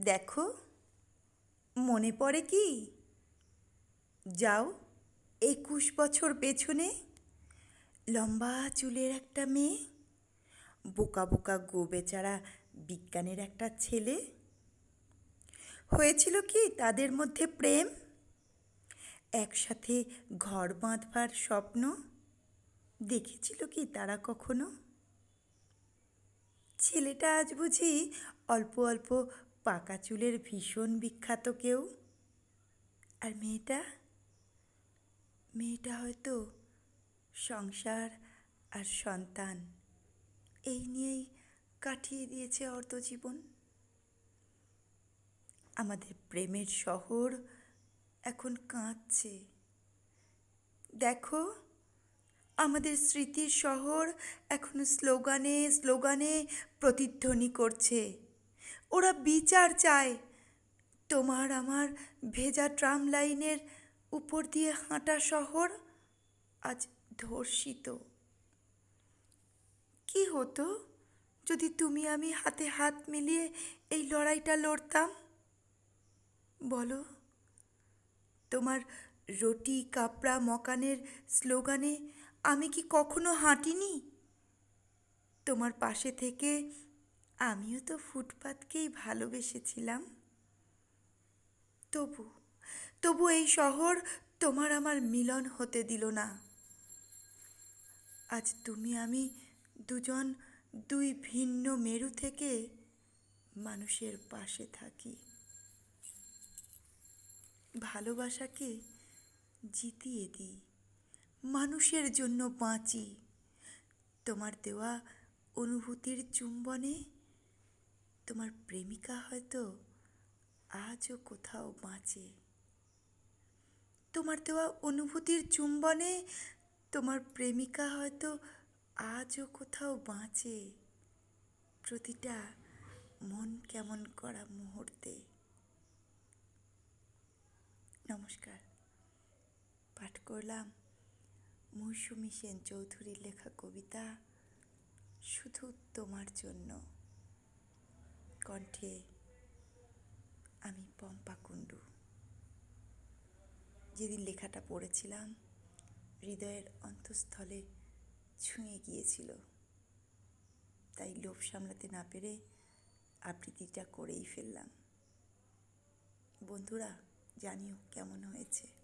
দেখো, মনে পড়ে কি? যাও, একুশ বছর পেছনে, লম্বা চুলের একটা মেয়ে, বোকা বোকা গো বেচারা বিজ্ঞানের একটা ছেলে। হয়েছিল কি তাদের মধ্যে প্রেম? একসাথে ঘর বাঁধবার স্বপ্ন? দেখেছিল কি তারা কখনো? ছেলেটা আজ বুঝি অল্প অল্প পাকা চুলের ভীষণ বিখ্যাত কেউ? আর মেয়েটা? মেয়েটা হয়তো সংসার আর সন্তান। এই নিয়েই কাটিয়ে দিয়েছে অর্ধজীবন। আমাদের প্রেমের শহর এখন কাঁদছে। দেখো, আমাদের স্মৃতির শহর এখন স্লোগানে স্লোগানে প্রতিধ্বনি করছে। ওরা বিচার চায়। তোমার আমার ভেজা ট্রাম লাইনের উপর দিয়ে হাঁটা শহর আজ ধর্ষিত। কি হতো যদি তুমি আমি হাতে হাত মিলিয়ে এই লড়াইটা লড়তাম? বলো। তোমার রুটি, কাপড়া, মকানের স্লোগানে আমি কি কখনো হাঁটিনি? তোমার পাশে থেকে আমিও তো ফুটপাতকেই ভালোবেসেছিলাম। তবু তবু এই শহর তোমার আমার মিলন হতে দিল না। আজ তুমি, আমি দুজন, দুই ভিন্ন মেরু থেকে মানুষের পাশে থাকি। ভালোবাসাকে জিতিয়ে দিই, মানুষের জন্য বাঁচি। তোমার দেওয়া অনুভূতির চুম্বনে তোমার প্রেমিকা হয়তো আজও কোথাও বাঁচে। তোমার দেওয়া অনুভূতির চুম্বনে তোমার প্রেমিকা হয়তো আজও কোথাও বাঁচে। প্রতিটা মন কেমন করা মুহূর্তে। নমস্কার। পাঠ করলাম মৌসুমী সেন চৌধুরীর লেখা কবিতা, শুধু তোমার জন্য। কণ্ঠে আমি পম্পা কুণ্ডু যেদিন লেখাটা পড়েছিলাম, হৃদয়ের অন্তঃস্থলে ছুঁয়ে গিয়েছিল। তাই লোভ সামলাতে না পেরে আবৃত্তিটা করেই ফেললাম। বন্ধুরা, জানিও কেমন হয়েছে?